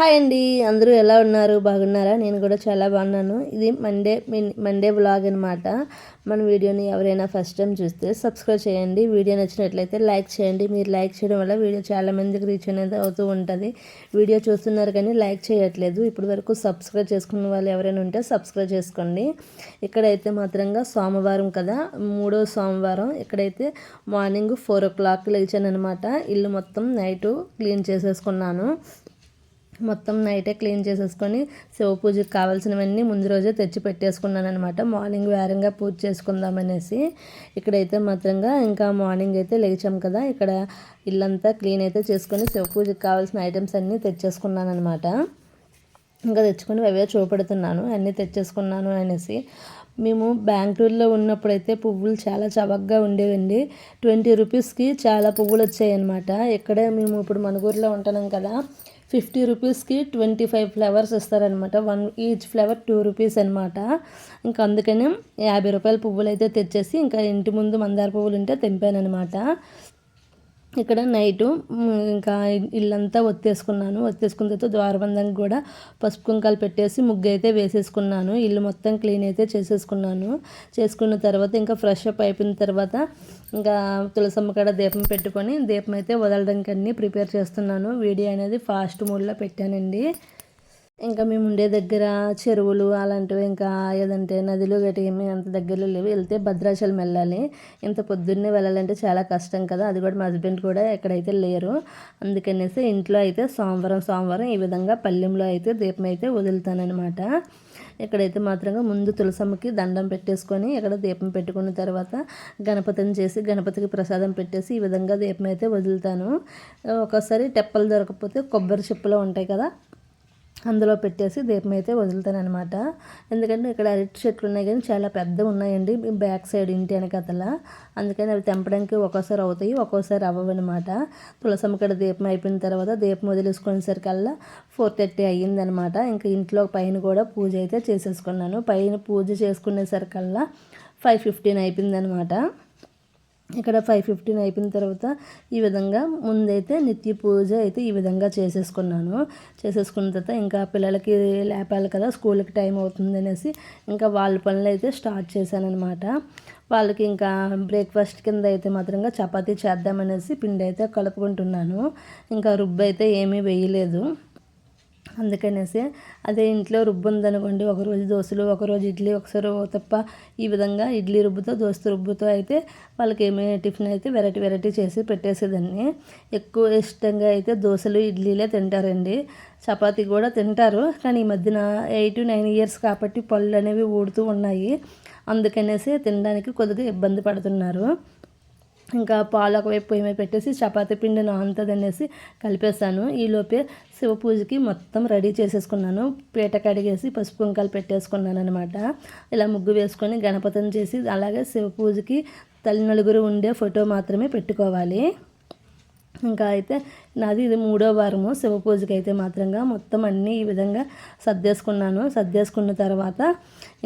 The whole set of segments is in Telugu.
హాయ్ అండి. అందరూ ఎలా ఉన్నారు? బాగున్నారా? నేను కూడా చాలా బాగున్నాను. ఇది మండే మండే బ్లాగ్ అనమాట మన వీడియోని ఎవరైనా ఫస్ట్ టైం చూస్తే సబ్స్క్రైబ్ చేయండి. వీడియో నచ్చినట్లయితే లైక్ చేయండి. మీరు లైక్ చేయడం వల్ల వీడియో చాలా మందికి రీచ్ అనేది అవుతూ ఉంటుంది. వీడియో చూస్తున్నారు కానీ లైక్ చేయట్లేదు. ఇప్పటి వరకు సబ్స్క్రైబ్ చేసుకున్న వాళ్ళు ఎవరైనా ఉంటే సబ్స్క్రైబ్ చేసుకోండి. ఇక్కడైతే మాత్రంగా సోమవారం కదా. మూడో సోమవారం ఇక్కడైతే మార్నింగ్ ఫోర్ ఓ క్లాక్ లేచాను అనమాట ఇల్లు మొత్తం నైట్ క్లీన్ చేసేసుకున్నాను. మొత్తం నైటే క్లీన్ చేసేసుకొని శివ పూజకి కావాల్సినవన్నీ ముందు రోజే తెచ్చి పెట్టేసుకున్నాను అనమాట మార్నింగ్ వేరంగా పూజ చేసుకుందామనేసి ఇక్కడైతే మాత్రంగా ఇంకా మార్నింగ్ అయితే లేచాం కదా. ఇక్కడ ఇల్లంతా క్లీన్ అయితే చేసుకొని శివ పూజకి కావాల్సిన ఐటమ్స్ అన్నీ తెచ్చేసుకున్నాను అనమాట ఇంకా తెచ్చుకొని అవే చూపెడుతున్నాను. అన్నీ తెచ్చేసుకున్నాను అనేసి మేము బెంగళూరులో ఉన్నప్పుడైతే పువ్వులు చాలా చవకగా ఉండేవండి. ట్వంటీ రూపీస్కి చాలా పువ్వులు వచ్చాయి అనమాట ఇక్కడే మేము ఇప్పుడు మనగూరులో ఉంటున్నాం కదా. ఫిఫ్టీ రూపీస్కి ట్వంటీ ఫైవ్ ఫ్లవర్స్ ఇస్తారనమాట one each flower two rupees అనమాట ఇంకా అందుకనే యాభై రూపాయల పువ్వులు అయితే తెచ్చేసి ఇంకా ఇంటి ముందు మందార పువ్వులు ఉంటే తెంపాను అనమాట ఇక్కడ నైటు ఇంకా ఇల్లంతా ఒత్తేసుకున్నాను. ఒత్తేసుకున్న తర్వాత ద్వారబంధంకి కూడా పసుపు కుంకాలు పెట్టేసి ముగ్గు అయితే వేసేసుకున్నాను. ఇల్లు మొత్తం క్లీన్ అయితే చేసేసుకున్నాను. చేసుకున్న తర్వాత ఇంకా ఫ్రెష్ అప్ అయిపోయిన తర్వాత ఇంకా తులసమ్మ కాడ దీపం పెట్టుకొని దీపం అయితే వదలడానికి అన్నీ ప్రిపేర్ చేస్తున్నాను. వీడియో అనేది ఫాస్ట్ మూడ్లో పెట్టానండి. ఇంకా మేము ఉండే దగ్గర చెరువులు అలాంటివి ఇంకా ఏదంటే నదులు గట్టి ఏమి అంత దగ్గరలో లేవు. వెళ్తే భద్రాచలం వెళ్ళాలి. ఇంత పొద్దున్నే వెళ్ళాలంటే చాలా కష్టం కదా. అది కూడా మా హస్బెండ్ కూడా ఎక్కడైతే లేరు. అందుకనేసి ఇంట్లో అయితే సోమవారం సోమవారం ఈ విధంగా పల్లెంలో అయితే దీపం అయితే వదులుతానమాట ఇక్కడైతే మాత్రంగా ముందు తులసమ్మకి దండం పెట్టేసుకొని ఇక్కడ దీపం పెట్టుకున్న తర్వాత గణపతిని చేసి గణపతికి ప్రసాదం పెట్టేసి ఈ విధంగా దీపం అయితే వదులుతాను. ఒకసారి టెప్పలు దొరకకపోతే కొబ్బరి చెప్పులు ఉంటాయి కదా అందులో పెట్టేసి దీపం అయితే వదులుతాననమాట ఎందుకంటే ఇక్కడ అరటి చెట్లు ఉన్నాయి కానీ చాలా పెద్దవి ఉన్నాయండి. బ్యాక్ సైడ్ ఇంటి వెనకతల. అందుకని అవి తెంపడానికి ఒక్కోసారి అవుతాయి ఒక్కోసారి అవ్వవన్నమాట. తులసమ్మ ఇక్కడ దీపం అయిపోయిన తర్వాత దీపం వదిలేసుకునేసరికల్లా ఫోర్ థర్టీ అయ్యిందనమాట ఇంకా ఇంట్లో పైన కూడా పూజ అయితే చేసేసుకున్నాను. పైన పూజ చేసుకునేసరికల్లా ఫైవ్ ఫిఫ్టీన్ అయిపోయిందనమాట ఇక్కడ ఫైవ్ ఫిఫ్టీన్ అయిపోయిన తర్వాత ఈ విధంగా ముందైతే నిత్య పూజ అయితే ఈ విధంగా చేసేసుకున్నాను. చేసేసుకున్న తర్వాత ఇంకా పిల్లలకి లేపాలి కదా స్కూల్కి టైం అవుతుంది అనేసి ఇంకా వాళ్ళ పనులు అయితే స్టార్ట్ చేశాను వాళ్ళకి ఇంకా బ్రేక్ఫాస్ట్ కింద అయితే మాత్రంగా చపాతీ చేద్దామనేసి పిండి అయితే కలుపుకుంటున్నాను. ఇంకా రుబ్బు అయితే ఏమీ వేయలేదు. అందుకనేసి అదే ఇంట్లో రుబ్బు ఉందనుకోండి ఒకరోజు దోశలు ఒకరోజు ఇడ్లీ ఒకసారి తప్ప ఈ విధంగా ఇడ్లీ రుబ్బుతో దోశ రుబ్బుతో అయితే వాళ్ళకి ఏమే టిఫిన్ అయితే వెరైటీ వెరైటీ చేసి పెట్టేసేదాన్ని. ఎక్కువ ఇష్టంగా అయితే దోశలు ఇడ్లీలే తింటారండి. చపాతీ కూడా తింటారు. కానీ ఈ మధ్యన ఎయిట్ నైన్ ఇయర్స్ కాబట్టి పళ్ళు అనేవి ఊడుతూ ఉన్నాయి. అందుకనేసి తినడానికి కొద్దిగా ఇబ్బంది పడుతున్నారు. ఇంకా పాలు ఒకవైపు పొయ్యి మీద పెట్టేసి చపాతీ పిండి నానుతుంది అనేసి కలిపేసాను ఈలోపే శివ పూజకి మొత్తం రెడీ చేసేసుకున్నాను. పీట కడిగేసి పసుపు కుంకాలు పెట్టేసుకున్నాను అనమాట ఇలా ముగ్గు వేసుకొని గణపతిని చేసి అలాగే శివ పూజకి తల్లి నలుగురు ఉండే ఫోటో మాత్రమే పెట్టుకోవాలి. ఇంకా అయితే నాది ఇది మూడో వారము. శివ పూజకి అయితే మాత్రంగా మొత్తం అన్నీ ఈ విధంగా సర్దేసుకున్నాను. సర్దేసుకున్న తర్వాత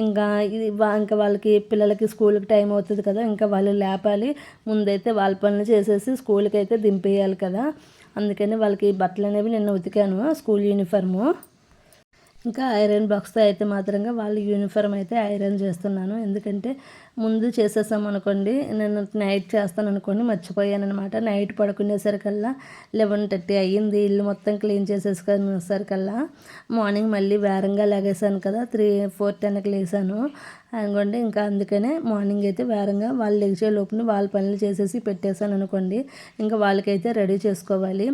ఇంకా ఇది ఇంకా వాళ్ళకి పిల్లలకి స్కూల్కి టైం అవుతుంది కదా ఇంకా వాళ్ళు లేపాలి. ముందైతే వాళ్ళ పనులు చేసేసి స్కూల్కి అయితే దింపేయాలి కదా. అందుకని వాళ్ళకి బట్టలు అనేవి నిన్న ఉతికాను స్కూల్ యూనిఫార్ము. ఇంకా ఐరన్ బాక్స్తో అయితే మాత్రంగా వాళ్ళ యూనిఫామ్ అయితే ఐరన్ చేస్తున్నాను. ఎందుకంటే ముందు చేసేసాం అనుకోండి నేను నైట్ చేస్తాను అనుకోండి మర్చిపోయాను అనమాట నైట్ పడుకునేసరికల్లా లెవెన్ థర్టీ అయ్యింది. ఇల్లు మొత్తం క్లీన్ చేసేసుకునేసరికల్లా మార్నింగ్ మళ్ళీ వేరంగా లాగేసాను కదా త్రీ ఫోర్ టెన్కి లేసాను అనుకోండి. ఇంకా అందుకనే మార్నింగ్ అయితే వేరంగా వాళ్ళు లెగిచే లోపుని వాళ్ళ పనులు చేసేసి పెట్టేశాను అనుకోండి. ఇంకా వాళ్ళకైతే రెడీ చేసుకోవాలి.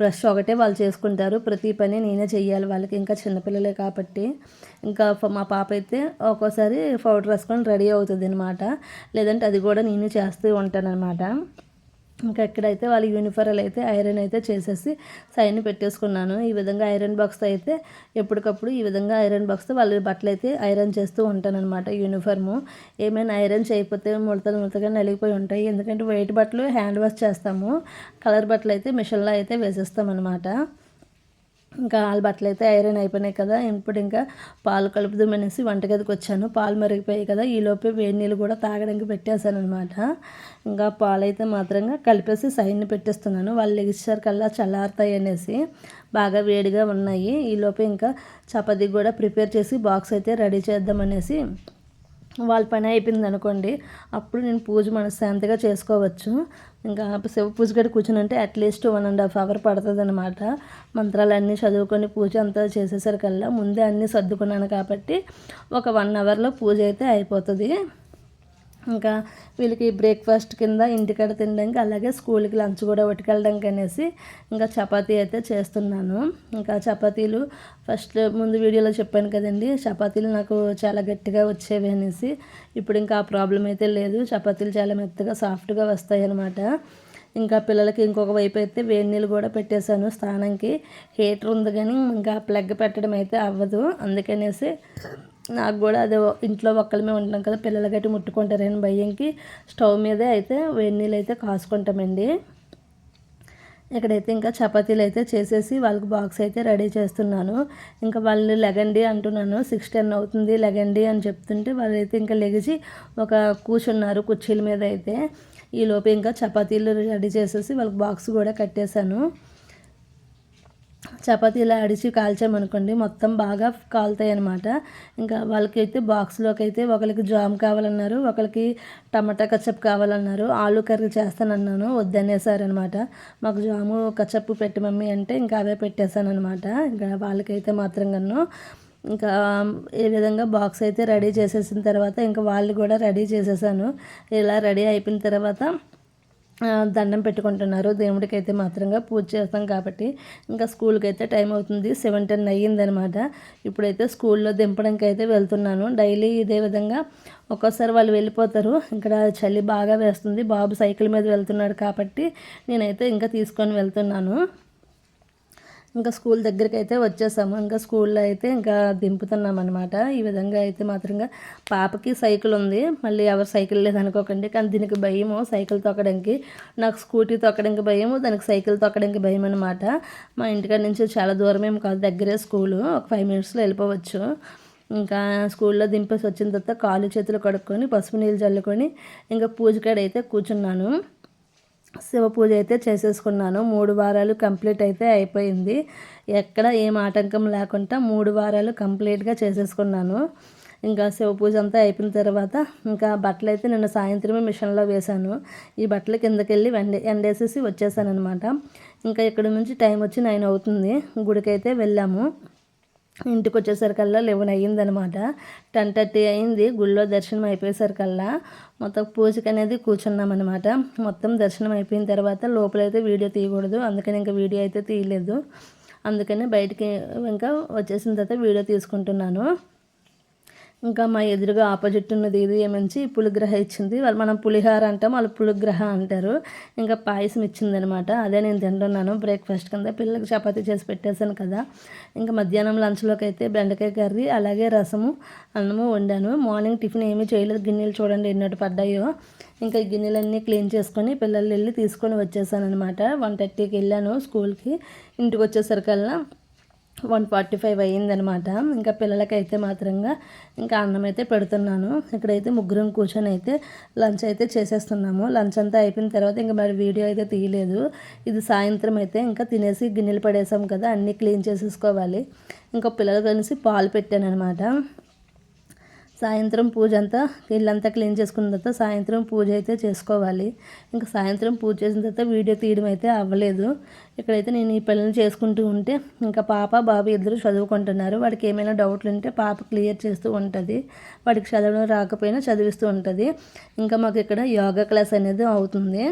బ్రష్ ఒకటే వాళ్ళు చేసుకుంటారు. ప్రతి పని నేనే చేయాలి వాళ్ళకి ఇంకా చిన్నపిల్లలే కాబట్టి. ఇంకా మా పాప అయితే ఒక్కోసారి పౌడర్ వేసుకొని రెడీ అవుతుంది అనమాట లేదంటే అది కూడా నేను చేస్తూ ఉంటానన్నమాట. ఇంకా ఎక్కడైతే వాళ్ళ యూనిఫారాలు అయితే ఐరన్ అయితే చేసేసి సైన్ పెట్టేసుకున్నాను. ఈ విధంగా ఐరన్ బాక్స్తో అయితే ఎప్పటికప్పుడు ఈ విధంగా ఐరన్ బాక్స్తో వాళ్ళ బట్టలు అయితే ఐరన్ చేస్తూ ఉంటానన్నమాట యూనిఫాము ఏమైనా ఐరన్ చేయకపోతే ముడతలు ముడతగా నలిగిపోయి ఉంటాయి. ఎందుకంటే వైట్ బట్టలు హ్యాండ్ వాష్ చేస్తాము. కలర్ బట్టలు అయితే మిషన్లో అయితే వేసేస్తామన్నమాట. ఇంకా వాళ్ళ బట్టలు అయితే ఐరన్ అయిపోయినాయి కదా ఇప్పుడు ఇంకా పాలు కలుపుదామనేసి వంటగదికి వచ్చాను. పాలు మరిగిపోయాయి కదా ఈలోపే వేడి నీళ్ళు కూడా తాగడానికి పెట్టేశాను అనమాట ఇంకా పాలు అయితే మాత్రంగా కలిపేసి సైడ్ని పెట్టేస్తున్నాను. వాళ్ళు లెగిస్తారు కల్లా చల్లారుతాయి అనేసి బాగా వేడిగా ఉన్నాయి. ఈలోపే ఇంకా చపాతీ కూడా ప్రిపేర్ చేసి బాక్స్ అయితే రెడీ చేద్దామనేసి వాళ్ళ పని అయిపోయింది అనుకోండి అప్పుడు నేను పూజ మనశ్శాంతిగా చేసుకోవచ్చు. ఇంకా శివ పూజ గడి కూర్చునంటే at least one and half hour పడుతుంది అనమాట మంత్రాలన్నీ చదువుకొని పూజ అంతా చేసేసరికల్లా ముందే అన్నీ సర్దుకున్నాను కాబట్టి ఒక వన్ అవర్లో పూజ అయితే అయిపోతుంది. ఇంకా వీళ్ళకి బ్రేక్ఫాస్ట్ కింద ఇంటికాడ తినడానికి అలాగే స్కూల్కి లంచ్ కూడా పట్టుకెళ్ళడానికి అనేసి ఇంకా చపాతీ అయితే చేస్తున్నాను. ఇంకా చపాతీలు ఫస్ట్ ముందు వీడియోలో చెప్పాను కదండి చపాతీలు నాకు చాలా గట్టిగా వచ్చేవి అనేసి ఇప్పుడు ఇంకా ఆ ప్రాబ్లం అయితే లేదు. చపాతీలు చాలా మెత్తగా సాఫ్ట్గా వస్తాయి అన్నమాట ఇంకా పిల్లలకి ఇంకొక వైపు అయితే వేడి నీళ్ళు కూడా పెట్టేశాను స్నానంకి. హీటర్ ఉంది కానీ ఇంకా ప్లగ్ పెట్టడం అయితే అవ్వదు. అందుకనేసి నాకు కూడా అదే ఇంట్లో ఒక్కళ్ళమే ఉంటాం కదా పిల్లలు గట్టి ముట్టుకుంటారని భయంకి. స్టవ్ మీదే అయితే వేడి నీళ్ళు అయితే కాసుకుంటామండి. ఇక్కడైతే ఇంకా చపాతీలు అయితే చేసేసి వాళ్ళకి బాక్స్ అయితే రెడీ చేస్తున్నాను. ఇంకా వాళ్ళు లెగండి అంటున్నాను. సిక్స్ టెన్ అవుతుంది లెగండి అని చెప్తుంటే వాళ్ళైతే ఇంకా లెగిచి ఒక కూర్చున్నారు కుర్చీల మీద అయితే. ఈలోపు ఇంకా చపాతీలు రెడీ చేసేసి వాళ్ళకి బాక్స్ కూడా కట్టేశాను. చపాతీ ఇలా అడిచి కాల్చామనుకోండి మొత్తం బాగా కాలుతాయి అనమాట ఇంకా వాళ్ళకైతే బాక్స్లోకి అయితే ఒకరికి జామ్ కావాలన్నారు ఒకరికి టమాటా కచ్చప్ కావాలన్నారు ఆలు కర్రీ చేస్తానన్నాను వద్దనేసారనమాట మాకు జాము కచ్చప్పు పెట్టి మమ్మీ అంటే ఇంకా అవే పెట్టేశానమాట ఇంకా వాళ్ళకైతే మాత్రం కన్ను ఇంకా ఏ విధంగా బాక్స్ అయితే రెడీ చేసేసిన తర్వాత ఇంకా వాళ్ళు కూడా రెడీ చేసేసాను. ఇలా రెడీ అయిపోయిన తర్వాత దండం పెట్టుకుంటున్నారు. దేవుడికి అయితే మాత్రంగా పూజ చేస్తాం కాబట్టి ఇంకా స్కూల్కి అయితే టైం అవుతుంది. సెవెన్ టెన్ అయ్యిందనమాట. ఇప్పుడైతే స్కూల్లో దింపడానికి అయితే వెళ్తున్నాను. డైలీ ఇదే విధంగా ఒక్కోసారి వాళ్ళు వెళ్ళిపోతారు. ఇక్కడ చలి బాగా వేస్తుంది. బాబు సైకిల్ మీద వెళ్తున్నాడు కాబట్టి నేనైతే ఇంకా తీసుకొని వెళ్తున్నాను. ఇంకా స్కూల్ దగ్గరికి అయితే వచ్చేసాము. ఇంకా స్కూల్లో అయితే ఇంకా దింపుతున్నాం అనమాట ఈ విధంగా అయితే మాత్రంగా పాపకి సైకిల్ ఉంది. మళ్ళీ ఎవరు సైకిల్ లేదనుకోకండి. కానీ దీనికి భయము. సైకిల్ తొక్కడానికి నాకు స్కూటీ తొక్కడానికి భయము. దానికి సైకిల్ తొక్కడానికి భయం అనమాట మా ఇంటికాడ నుంచి చాలా దూరం ఏం కాదు. దగ్గరే స్కూలు. ఒక ఫైవ్ మినిట్స్లో వెళ్ళిపోవచ్చు. ఇంకా స్కూల్లో దింపేసి వచ్చిన తర్వాత కాలు చేతులు కడుక్కొని పసుపు నీళ్ళు చల్లుకొని ఇంకా పూజ కాడ అయితే కూర్చున్నాను. శివ పూజ అయితే చేసేసుకున్నాను. మూడు వారాలు కంప్లీట్ అయితే అయిపోయింది. ఎక్కడ ఏం ఆటంకం లేకుండా మూడు వారాలు కంప్లీట్గా చేసేసుకున్నాను. ఇంకా శివ పూజ అంతా అయిపోయిన తర్వాత ఇంకా బట్టలు అయితే నిన్న సాయంత్రమే మిషన్లో వేశాను. ఈ బట్టలు కిందకి వెళ్ళి ఎండే ఎండేసేసి వచ్చేసాను అనమాట ఇంకా ఇక్కడ నుంచి టైం వచ్చి నైన్ అవుతుంది. గుడికైతే వెళ్ళాము. ఇంటికి వచ్చేసరికల్లా లెవెన్ అయ్యిందనమాట టెన్ థర్టీ అయింది గుళ్ళో దర్శనం అయిపోయేసరికల్లా మొత్తం పూజకి అనేది కూర్చున్నాం అనమాట మొత్తం దర్శనం అయిపోయిన తర్వాత లోపలైతే వీడియో తీయకూడదు అందుకని ఇంకా వీడియో అయితే తీయలేదు. అందుకని బయటికి ఇంకా వచ్చేసిన తర్వాత వీడియో తీసుకుంటున్నాను. ఇంకా మా ఎదురుగా ఆపోజిట్ ఉన్నది ఇది ఏమంచి పులిగ్రహ ఇచ్చింది. వాళ్ళు మనం పులిహార అంటాం వాళ్ళు పులిగ్రహ అంటారు. ఇంకా పాయసం ఇచ్చిందనమాట. అదే నేను తింటున్నాను. బ్రేక్ఫాస్ట్ కింద పిల్లలకి చపాతీ చేసి పెట్టేశాను కదా. ఇంకా మధ్యాహ్నం లంచ్లోకి అయితే బెండకాయ కర్రీ అలాగే రసము అన్నము వండాను. మార్నింగ్ టిఫిన్ ఏమీ చేయలేదు. గిన్నెలు చూడండి ఎన్నట్టు పడ్డాయో. ఇంకా గిన్నెలన్నీ క్లీన్ చేసుకొని పిల్లలు వెళ్ళి తీసుకొని వచ్చేసాను అనమాట వన్ థర్టీకి వెళ్ళాను స్కూల్కి ఇంటికి వచ్చేసరికల్లా వన్ ఫార్టీ ఫైవ్ అయ్యిందనమాట ఇంకా పిల్లలకైతే మాత్రంగా ఇంకా అన్నం అయితే పెడుతున్నాను. ఇక్కడైతే ముగ్గురం కూర్చొని అయితే లంచ్ అయితే చేసేస్తున్నాము. లంచ్ అంతా అయిపోయిన తర్వాత ఇంకా మరి వీడియో అయితే తీయలేదు. ఇది సాయంత్రం అయితే ఇంకా తినేసి గిన్నెలు పడేసాం కదా అన్నీ క్లీన్ చేసేసుకోవాలి. ఇంకా పిల్లలు కలిసి పాలు పెట్టాను అనమాట సాయంత్రం పూజ అంతా ఇల్లంతా క్లీన్ చేసుకున్న తర్వాత సాయంత్రం పూజ అయితే చేసుకోవాలి. ఇంకా సాయంత్రం పూజ చేసిన తర్వాత వీడియో తీయడం అయితే అవ్వలేదు. ఇక్కడైతే నేను ఈ పనులు చేసుకుంటూ ఉంటే ఇంకా పాప బాబు ఇద్దరు చదువుకుంటున్నారు. వాడికి ఏమైనా డౌట్లు ఉంటే పాప క్లియర్ చేస్తూ ఉంటుంది. వాడికి చదవడం రాకపోయినా చదివిస్తూ ఉంటుంది. ఇంకా మాకు ఇక్కడ యోగా క్లాస్ అనేది అవుతుంది.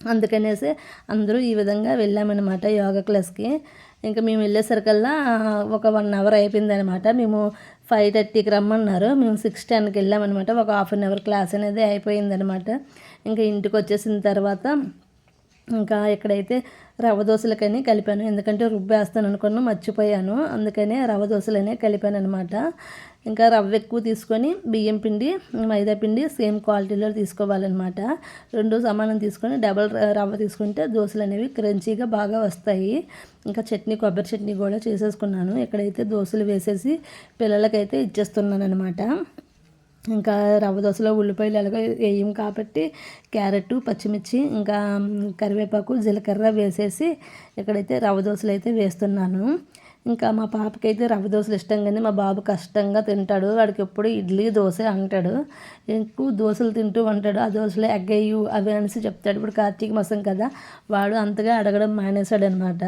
అందుకనేసి అందరూ ఈ విధంగా వెళ్ళామన్నమాట యోగా క్లాస్కి. ఇంకా మేము వెళ్ళేసరికల్లా ఒక వన్ అవర్ అయిపోయిందనమాట మేము ఫైవ్ థర్టీకి రమ్మన్నారు. మేము సిక్స్ టెన్కి వెళ్ళామన్నమాట. ఒక హాఫ్ అన్ అవర్ క్లాస్ అనేది అయిపోయిందనమాట ఇంకా ఇంటికి వచ్చేసిన తర్వాత ఇంకా ఇక్కడైతే రవ్వ దోశలకని కలిపాను. ఎందుకంటే రుబ్బేస్తాను అనుకున్నా మర్చిపోయాను. అందుకనే రవ్వ దోశలనే కలిపాను అనమాట ఇంకా రవ్వ ఎక్కువ తీసుకొని బియ్యం పిండి మైదా పిండి సేమ్ క్వాలిటీలో తీసుకోవాలన్నమాట. రెండు సమానం తీసుకొని డబల్ రవ్వ తీసుకుంటే దోశలు అనేవి క్రంచీగా బాగా వస్తాయి. ఇంకా చట్నీ కొబ్బరి చట్నీ కూడా చేసేసుకున్నాను. ఇక్కడైతే దోశలు వేసేసి పిల్లలకైతే ఇచ్చేస్తున్నాను అనమాట ఇంకా రవ్వ దోశలో ఉల్లిపాయలు ఎలాగో వేయం కాబట్టి క్యారెట్ పచ్చిమిర్చి ఇంకా కరివేపాకు జీలకర్ర వేసేసి ఇక్కడైతే రవ్వ దోశలు అయితే వేస్తున్నాను. ఇంకా మా పాపకైతే రవ్వ దోశలు ఇష్టం కానీ మా బాబు కష్టంగా తింటాడు. వాడికి ఎప్పుడు ఇడ్లీ దోశ అంటాడు. ఎక్కువ దోశలు తింటూ ఉంటాడు. ఆ దోశలు ఎగ్గయ్యు అవి అనేసి చెప్తాడు. ఇప్పుడు కార్తీక మాసం కదా వాడు అంతగా అడగడం మానేశాడు అనమాట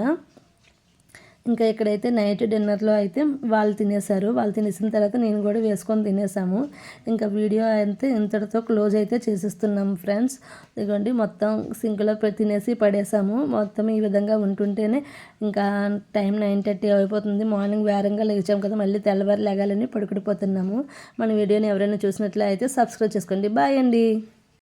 ఇంకా ఇక్కడైతే నైట్ డిన్నర్లో అయితే వాళ్ళు తినేశారు వాళ్ళు తినేసిన తర్వాత నేను కూడా వేసుకొని తినేసాము. ఇంకా వీడియో అయితే ఇంతటితో క్లోజ్ అయితే చేసేస్తున్నాము ఫ్రెండ్స్. ఇదిగోండి మొత్తం సింక్లో తినేసి పడేసాము. మొత్తం ఈ విధంగా ఉంటుంటేనే ఇంకా టైం నైన్ థర్టీ అయిపోతుంది. మార్నింగ్ వేరంగా లేచాము కదా మళ్ళీ తెల్లవారు లేగాలని పడుకుడిపోతున్నాము మన వీడియోని ఎవరైనా చూసినట్లయితే సబ్స్క్రైబ్ చేసుకోండి. బాయ్ అండి.